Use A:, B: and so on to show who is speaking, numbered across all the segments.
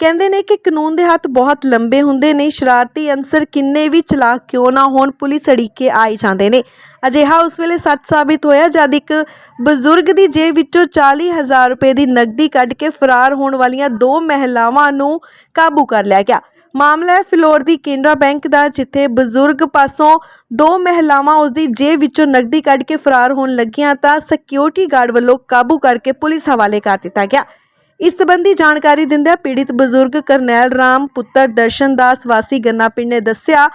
A: ਕਹਿੰਦੇ ਨੇ ਕਿ ਕਾਨੂੰਨ ਦੇ ਹੱਥ ਬਹੁਤ ਲੰਬੇ ਹੁੰਦੇ ਨੇ, ਸ਼ਰਾਰਤੀ ਅਨਸਰ ਕਿੰਨੇ ਵੀ ਚਲਾਕ ਕਿਉਂ ਨਾ ਹੋਣ ਪੁਲਿਸ ਅੜੀਕੇ ਆਈ ਜਾਂਦੇ ਨੇ। ਅਜਿਹਾ ਉਸ ਵੇਲੇ ਸੱਚ ਸਾਬਿਤ ਹੋਇਆ ਜਦ ਇੱਕ ਬਜ਼ੁਰਗ ਦੀ ਜੇਬ ਵਿੱਚੋਂ 40000 ਰੁਪਏ ਦੀ ਨਕਦੀ ਕੱਢ ਕੇ ਫਰਾਰ ਹੋਣ ਵਾਲੀਆਂ ਦੋ ਮਹਿਲਾਵਾਂ ਨੂੰ ਕਾਬੂ ਕਰ ਲਿਆ ਗਿਆ। ਮਾਮਲਾ ਹੈ ਫਿਲੌਰ ਦੀ ਕੇਨਰਾ ਬੈਂਕ ਦਾ, ਜਿੱਥੇ ਬਜ਼ੁਰਗ ਪਾਸੋਂ ਦੋ ਮਹਿਲਾਵਾਂ ਉਸ ਦੀ ਜੇਬ ਵਿੱਚੋਂ ਨਕਦੀ ਕੱਢ ਕੇ ਫਰਾਰ ਹੋਣ ਲੱਗੀਆਂ ਤਾਂ ਸਿਕਿਉਰਿਟੀ ਗਾਰਡ ਵੱਲੋਂ ਕਾਬੂ ਕਰਕੇ ਪੁਲਿਸ ਹਵਾਲੇ ਕਰ ਦਿੱਤਾ ਗਿਆ। ਇਸ ਸੰਬੰਧੀ ਜਾਣਕਾਰੀ ਦਿੰਦਿਆਂ ਪੀੜਿਤ ਬਜ਼ੁਰਗ ਕਰਨੈਲ ਰਾਮ ਪੁੱਤਰ ਦਰਸ਼ਨ ਦਾਸ ਵਾਸੀ ਗੰਨਾ ਪਿੰਡ ਨੇ ਦੱਸਿਆ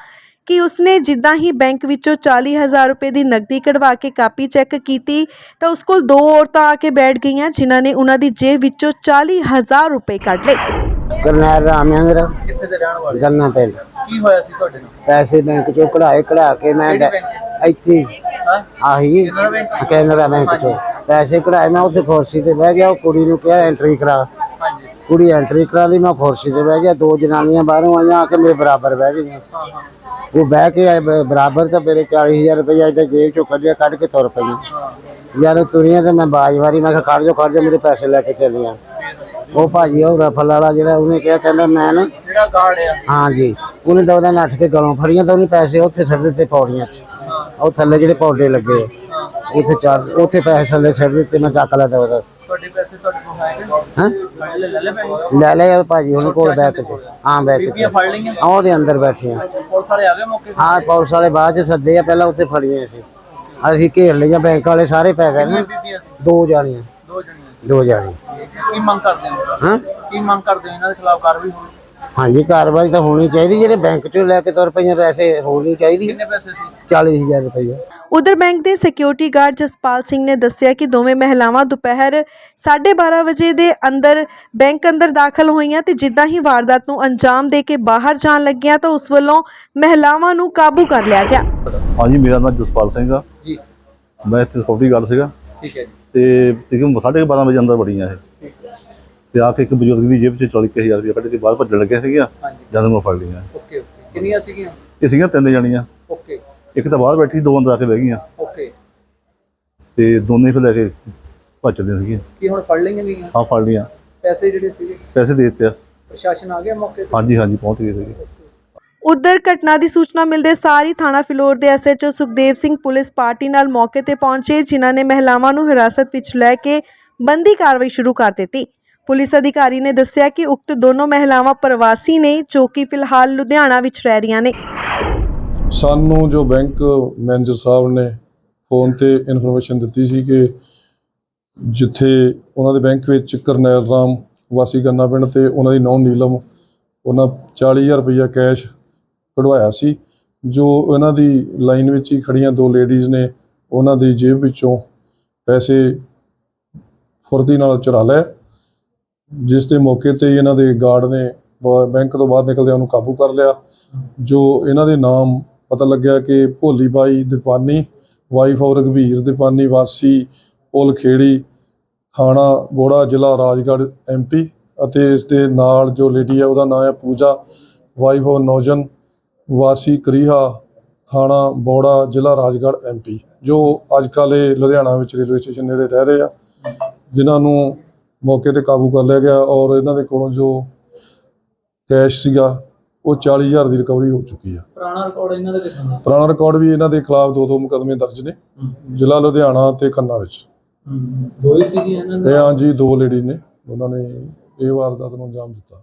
A: ਕਿ ਉਸਨੇ ਜਿੱਦਾਂ ਹੀ ਬੈਂਕ ਵਿੱਚੋਂ 40000 ਰੁਪਏ ਦੀ ਨਕਦੀ ਕਢਵਾ ਕੇ ਕਾਪੀ ਚੈੱਕ ਕੀਤੀ ਤਾਂ ਉਸ ਕੋਲ ਦੋ ਔਰਤਾਂ ਆ ਕੇ ਬੈਠ ਗਈਆਂ ਜਿਨ੍ਹਾਂ ਨੇ ਉਹਨਾਂ ਦੀ ਜੇਬ ਵਿੱਚੋਂ 40000 ਰੁਪਏ ਕੱਢ ਲਏ।
B: ਕਰਨੈਲ ਰਾਮਿੰਦਰ
C: ਕਿੱਥੇ ਦੇ ਰਹਿਣ ਵਾਲੇ?
B: ਗੰਨਾ ਪਿੰਡ।
C: ਕੀ ਹੋਇਆ ਸੀ ਤੁਹਾਡੇ ਨਾਲ?
B: ਪੈਸੇ ਬੈਂਕ ਚੋਂ ਕਢਾਏ ਕਢਾ ਕੇ ਮੈਂ
C: ਕਿਹੜੀ ਬੈਂਕ?
B: ਇੱਥੇ
C: ਹਾਂ?
B: ਆਹੀ।
C: ਕੇਨਰਾ ਬੈਂਕ?
B: ਕੈਨਰਾ ਬੈਂਕ ਚੋਂ। ਪੈਸੇ ਕਢਾਏ ਮੈਂ ਉੱਥੇ ਫੋਰਸੀ ਤੇ ਬਹਿ ਗਿਆ ਉਹ ਕੁੜੀ ਨੂੰ ਕਿਹਾ ਐਂਟਰੀ ਕਰਾ।
C: ਹਾਂਜੀ
B: ਕੁੜੀ ਐਂਟਰੀ ਕਰਾ ਲਈ ਮੈਂ ਫੋਰਸੀ ਤੇ ਬਹਿ ਗਿਆ ਦੋ ਜਨਾਨੀਆਂ ਬਾਹਰੋਂ ਆਈਆਂ ਆ ਕੇ ਮੇਰੇ ਬਰਾਬਰ ਬਹਿ ਗਈਆਂ। ਉਹ ਬਹਿ ਕੇ ਆਏ ਬ- ਬਰਾਬਰ ਤਾਂ ਮੇਰੇ 40000 ਰੁਪਏ ਇਹਦੇ ਜੇਬ ਚੋਂ ਕੱਢਿਆ ਕੱਢ ਕੇ ਤੁਰ ਪਈਆਂ। ਯਾਰ ਤੁਰੀਆਂ ਤੇ ਮੈਂ ਬਾਜ ਮਾਰੀ ਮੈਂ ਕਿਹਾ ਖੜ ਜਾ ਖੜ ਜਾ ਮੇਰੇ ਪੈਸੇ ਲੈ ਕੇ ਚੱਲੀਆਂ। ਉਹ ਭਾਜੀ ਉਹ ਰਫਲ ਵਾਲਾ ਜਿਹੜਾ ਉਹਨੇ ਕਿਹਾ ਕਹਿੰਦਾ ਮੈਂ ਨਾ
C: ਜਿਹੜਾ ਗਾਰਡ ਆ।
B: ਹਾਂ ਜੀ ਉਹਨੇ ਤਾਂ ਉਹਦਾ ਨੱਠ ਕੇ ਗਲੋਂ ਫੜੀਆਂ ਤਾਂ ਉਹਨੇ ਪੈਸੇ ਉੱਥੇ ਛੱਡ ਦਿੱਤੇ ਪੌੜੀਆਂ 'ਚ। ਉਹ ਥੱਲੇ ਜਿਹੜੇ ਪੌਡੇ ਲੱਗੇ ਉੱਥੇ ਚਾਰ ਉੱਥੇ ਪੈਸੇ ਥੱਲੇ ਛੱਡ ਦਿੱਤੇ ਮੈਂ ਚੱਕ ਲਿਆ ਉਹਦਾ।
C: ਤੁਹਾਡੇ ਪੈਸੇ ਤੁਹਾਡੇ ਕੋਲ ਆਏ ਨੇ
B: ਹਾਂ?
C: ਲੈ ਲੈ ਲੈ ਪੈਸੇ
B: ਲੈ ਲੈ ਯਾਰ ਭਾਜੀ ਉਹਨੇ ਕੋਲ ਬੈਠ ਕੇ। ਹਾਂ ਬੈਠ ਕੇ।
C: ਫੜ ਲਈਆਂ।
B: ਉਹਦੇ ਅੰਦਰ ਬੈਠੇ ਆ।
C: ਪੁਲਿਸ ਵਾਲੇ ਆ ਗਏ ਮੌਕੇ ਤੇ?
B: ਹਾਂ ਪੁਲਿਸ ਵਾਲੇ ਬਾਅਦ ਚ ਸੱਦੇ ਆ ਪਹਿਲਾਂ ਉੱਥੇ ਫੜੀਆਂ ਸੀ। ਅਸੀਂ ਘੇਰ ਲਈਆਂ ਬੈਂਕ ਵਾਲੇ ਸਾਰੇ ਪੈ ਗਏ ਨੇ? ਦੋ ਜਾਣੀਆਂ।
C: ਦੋ ਜਣੀਆਂ
B: ਦੋ ਜਾਣੇ।
C: ਕੀ ਮੰਗ ਕਰਦੇ ਹੋ?
B: ਹਾਂ?
C: ਕੀ ਮੰਗ ਕਰਦੇ ਹੋ ਇਹਨਾਂ ਦੇ ਖਿਲਾਫ ਕਾਰਵਾਈ ਹੋਣੀ?
B: ਹਾਂਜੀ ਕਾਰਵਾਈ ਤਾਂ ਹੋਣੀ ਚਾਹੀਦੀ ਜਿਹੜੇ ਬੈਂਕ ਚੋਂ ਲੈ ਕੇ ਤੁਰ ਪਈਆਂ ਪੈਸੇ ਹੋਣੀ ਚਾਹੀਦੀ।
C: ਕਿੰਨੇ ਪੈਸੇ ਸੀ?
B: 40000 ਰੁਪਏ
A: ਉਧਰ ਬੈਂਕ ਦੇ ਸਿਕਿਉਰਿਟੀ ਗਾਰਡ ਜਸਪਾਲ ਸਿੰਘ ਨੇ ਦੱਸਿਆ ਕਿ ਦੋਵੇਂ ਮਹਿਲਾਵਾਂ ਦੁਪਹਿਰ 12:30 ਵਜੇ ਦੇ ਅੰਦਰ ਬੈਂਕ ਅੰਦਰ ਦਾਖਲ ਹੋਈਆਂ ਤੇ ਜਿੱਦਾਂ ਹੀ ਵਾਰਦਾਤ ਨੂੰ ਅੰਜਾਮ ਦੇ ਕੇ ਬਾਹਰ ਜਾਣ ਲੱਗੀਆਂ ਤਾਂ ਉਸ ਵੱਲੋਂ ਮਹਿਲਾਵਾਂ ਨੂੰ ਕਾਬੂ ਕਰ ਲਿਆ ਗਿਆ।
D: ਹਾਂਜੀ ਮੇਰਾ ਨਾਮ ਜਸਪਾਲ ਸਿੰਘ ਆ।
C: ਜੀ।
D: ਮੈਂ ਇੱਥੇ ਸਪੋਰਟੀ ਗਾਰਡ ਸੀਗਾ।
C: ਠੀਕ ਹੈ ਜੀ।
D: ਤੇ ਤਕਰੀਬਨ ਸਾਢੇ ਕੁ ਬਾਰਾਂ ਵਜੇ ਅੰਦਰ ਵੜੀਆਂ ਇਹ। ਤੇ ਆ ਕੇ ਇੱਕ ਬਜ਼ੁਰਗ ਦੀ ਜੇਬ 'ਚ 40000 ਰੁਪਏ ਕੱਢ ਕੇ ਬਾਹਰ ਭੱਜਣ ਲੱਗਿਆ ਸੀਗਾ।
C: ਹਾਂਜੀ।
D: ਜਦ ਮੈਂ ਫੜ ਲਈਆਂ।
C: Okay okay. ਕਿੰਨੀਆਂ ਸੀਗੀਆਂ?
D: ਇਹ ਸੀਗੀਆਂ ਤਿੰਨ ਜਣੀਆਂ। ਇੱਕ ਤਾਂ ਬਾਹਰ ਬੈਠੀ ਦੋ ਅੰਦਰ ਆ ਕੇ ਬਹਿ ਗਈਆਂ।
C: ਓਕੇ
D: ਤੇ ਦੋਨੇ ਫਿਰ ਲੈ ਕੇ ਭੱਜਦੀਆਂ ਸੀਗੀਆਂ
C: ਕੀ ਹੁਣ ਫੜ ਲਈਆਂ ਗਈਆਂ?
D: ਆ ਫੜ ਲਈਆਂ।
C: ਪੈਸੇ ਜਿਹੜੇ ਸੀਗੇ?
D: ਪੈਸੇ ਦੇ ਦਿੱਤੇ ਆ।
C: ਪ੍ਰਸ਼ਾਸਨ ਆ ਗਿਆ ਮੌਕੇ ਤੇ?
D: ਹਾਂਜੀ ਹਾਂਜੀ ਪਹੁੰਚ ਗਏ ਸੀਗੇ।
A: ਉਧਰ ਘਟਨਾ ਦੀ ਸੂਚਨਾ ਮਿਲਦੇ ਸਾਰ ਹੀ ਥਾਣਾ ਫਿਲੌਰ ਦੇ SHO Sukhdev Singh police party ਨਾਲ ਮੌਕੇ ਤੇ ਪਹੁੰਚੇ ਜਿਨ੍ਹਾਂ ਨੇ ਮਹਿਲਾਵਾਂ ਨੂੰ ਹਿਰਾਸਤ ਵਿੱਚ ਲੈ ਕੇ ਬੰਦੀ ਕਾਰਵਾਈ ਸ਼ੁਰੂ ਕਰ ਦਿੱਤੀ। ਪੁਲਿਸ ਅਧਿਕਾਰੀ ਨੇ ਦੱਸਿਆ ਕਿ ਉਕਤ ਦੋਨੋਂ ਮਹਿਲਾਵਾਂ ਪ੍ਰਵਾਸੀ ਨੇ ਜੋ ਕਿ ਫਿਲਹਾਲ ਲੁਧਿਆਣਾ ਵਿੱਚ ਰਹਿ ਰਹੀਆਂ ਨੇ।
E: ਸਾਨੂੰ ਜੋ ਬੈਂਕ ਮੈਨੇਜਰ ਸਾਹਿਬ ਨੇ ਫੋਨ ਤੇ ਇਨਫੋਰਮੇਸ਼ਨ ਦਿੱਤੀ ਸੀ ਕਿ ਜਿੱਥੇ ਉਹਨਾਂ ਦੇ ਬੈਂਕ ਵਿੱਚ ਕਰਨੈਲ ਰਾਮ ਵਾਸੀ ਗੰਨਾ ਪਿੰਡ ਤੇ ਉਹਨਾਂ ਦੀ ਨੌਂ ਨੀਲਮ, ਉਹਨਾਂ 40000 ਰੁਪਇਆ ਕੈਸ਼ ਕਢਵਾਇਆ ਸੀ, ਜੋ ਇਹਨਾਂ ਦੀ ਲਾਈਨ ਵਿੱਚ ਹੀ ਖੜੀਆਂ ਦੋ ਲੇਡੀਜ਼ ਨੇ, ਉਹਨਾਂ ਦੀ ਜੇਬ ਵਿੱਚੋਂ ਪੈਸੇ ਫੁਰਦੀ ਨਾਲ ਚੁਰਾ ਲਏ, ਜਿਸ ਦੇ ਮੌਕੇ ਤੇ ਹੀ ਇਹਨਾਂ ਦੇ ਗਾਰਡ ਨੇ ਬ- ਬੈਂਕ ਤੋਂ ਬਾਹਰ ਨਿਕਲਦਿਆਂ ਉਹਨੂੰ ਕਾਬੂ ਕਰ ਲਿਆ, ਜੋ ਇਹਨਾਂ ਦੇ ਨਾਮ ਪਤਾ ਲੱਗਿਆ ਕਿ ਭੋਲੀ ਬਾਈ ਦੀਪਾਨੀ ਵਾਈਫ ਆਫ ਰਘਵੀਰ ਦੀਪਾਨੀ, ਵਾਸੀ ਪੁਲ ਖੇੜੀ ਥਾਣਾ ਬੋੜਾ, ਜ਼ਿਲ੍ਹਾ ਰਾਜਗੜ੍ਹ ਐਮਪੀ ਅਤੇ ਇਸ ਦੇ ਨਾਲ ਜੋ ਲੇਡੀ ਹੈ ਉਹਦਾ ਨਾਮ ਹੈ ਪੂਜਾ ਵਾਈਫ ਆਫ ਨੌਜਨ, ਵਾਸੀ ਕਰੀਹਾ, ਥਾਣਾ ਬੋੜਾ, ਜ਼ਿਲ੍ਹਾ ਰਾਜਗੜ੍ਹ ਐਮਪੀ ਜੋ ਅੱਜ ਕੱਲ੍ਹ ਲੁਧਿਆਣਾ ਵਿੱਚ ਰੇਲਵੇ ਸਟੇਸ਼ਨ ਨੇੜੇ ਰਹਿ ਰਹੇ ਆ, ਜਿਨ੍ਹਾਂ ਨੂੰ ਮੌਕੇ ਤੇ ਕਾਬੂ ਕਰ ਲਿਆ ਗਿਆ ਔਰ ਇਹਨਾਂ ਦੇ ਕੋਲੋਂ ਜੋ ਕੈਸ਼ ਸੀਗਾ ਉਹ 40000 ਦੀ ਰਿਕਵਰੀ ਹੋ ਚੁੱਕੀ ਆ।
C: ਪੁਰਾਣਾ ਰਿਕਾਰਡ ਇਹਨਾਂ ਦਾ ਦਾ?
E: ਪੁਰਾਣਾ ਰਿਕਾਰਡ ਵੀ ਇਹਨਾਂ ਦੇ ਖਿਲਾਫ ਦੋ ਦੋ ਮੁਕੱਦਮੇ ਦਰਜ ਨੇ ਜ਼ਿਲ੍ਹਾ ਲੁਧਿਆਣਾ ਤੇ ਖੰਨਾ ਵਿੱਚ।
C: ਦੋ ਹੀ। ਸੀਗੀ ਇਹਨਾਂ
E: ਇਹ ਹਾਂਜੀ ਦੋ ਲੇਡੀ ਨੇ। ਉਹਨਾਂ ਨੇ ਇਹ ਵਾਰਦਾਤ ਨੂੰ ਅੰਜਾਮ ਦਿੱਤਾ।